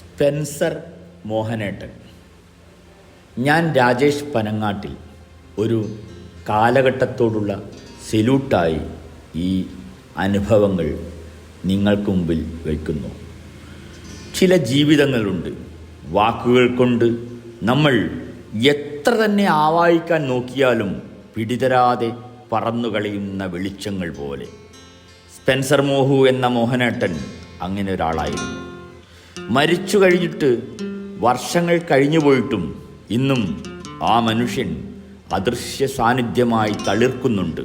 Spencer മോഹനേട്ടൻ. ഞാൻ രാജേഷ് പനങ്ങാട്ടിൽ ഒരു കാലഘട്ടത്തോടുള്ള സെല്യൂട്ടായി ഈ അനുഭവങ്ങൾ നിങ്ങൾക്ക് മുമ്പിൽ വയ്ക്കുന്നു ചില ജീവിതങ്ങളുണ്ട്. വാക്കുകൾ കൊണ്ട് നമ്മൾ എത്ര തന്നെ ആവാഹിക്കാൻ നോക്കിയാലും പിടിതരാതെ പറന്നുകളയുന്ന വെളിച്ചങ്ങൾ പോലെ. സ്പെൻസർ മോഹു എന്ന മോഹനേട്ടൻ അങ്ങനെ ഒരാളായിരുന്നു. മരിച്ചു കഴിഞ്ഞിട്ട് വർഷങ്ങൾ കഴിഞ്ഞു പോയിട്ടും ഇന്നും ആ മനുഷ്യൻ അദൃശ്യ സാന്നിധ്യമായി തളിർക്കുന്നുണ്ട്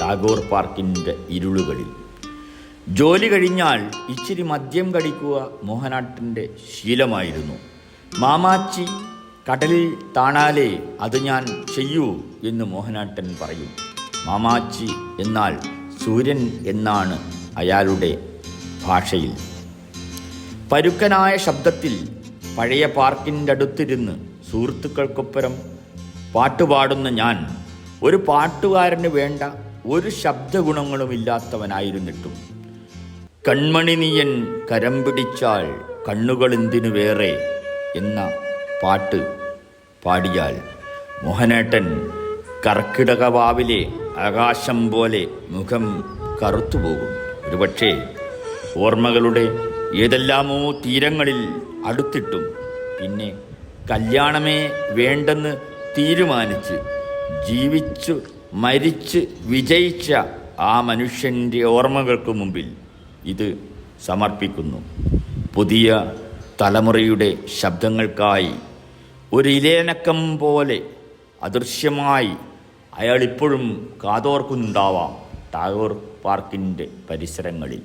ടാഗോർ പാർക്കിന്റെ ഇരുളുകളിൽ. ജോലി കഴിഞ്ഞാൽ ഇച്ചിരി മദ്യം കടിക്കുക മോഹനാട്ടിന്റെ ശീലമായിരുന്നു. മാമാച്ചി കടലിൽ താണാലേ അത് ഞാൻ ചെയ്യൂ എന്ന് മോഹനാട്ടൻ പറയും. മാമാച്ചി എന്നാൽ സൂര്യൻ എന്നാണ് അയാളുടെ ഭാഷയിൽ. പരുക്കനായ ശബ്ദത്തിൽ പഴയ പാർക്കിന്റെ അടുത്തിരുന്ന് സുഹൃത്തുക്കൾക്കൊപ്പരം പാട്ടുപാടുന്ന ഞാൻ ഒരു പാട്ടുകാരന് വേണ്ട ഒരു ശബ്ദഗുണങ്ങളുമില്ലാത്തവനായിരുന്നിട്ടും. കൺമണി നീയൻ കരം പിടിച്ചാൽ കണ്ണുകൾ എന്തിനു വേറെ എന്ന പാട്ട് പാടിയാൽ മോഹനേട്ടൻ കർക്കിടകവാവിലെ ആകാശം പോലെ മുഖം കറുത്തുപോകും. ഒരുപക്ഷേ ഓർമ്മകളുടെ ഏതെല്ലാമോ തീരങ്ങളിൽ അടുത്തിട്ടും പിന്നെ കല്യാണമേ വേണ്ടെന്ന് തീരുമാനിച്ച് ജീവിച്ചു മരിച്ച് വിജയിച്ച ആ മനുഷ്യന്റെ ഓർമ്മകൾക്ക് മുമ്പിൽ ഇത് സമർപ്പിക്കുന്നു. പുതിയ തലമുറയുടെ ശബ്ദങ്ങൾക്കായി ഒരു ഇലേനക്കം പോലെ അദൃശ്യമായി അയാൾ ഇപ്പോഴും കാതോർക്കുന്നുണ്ടാവാം ടാഗോർ പാർക്കിന്റെ പരിസരങ്ങളിൽ.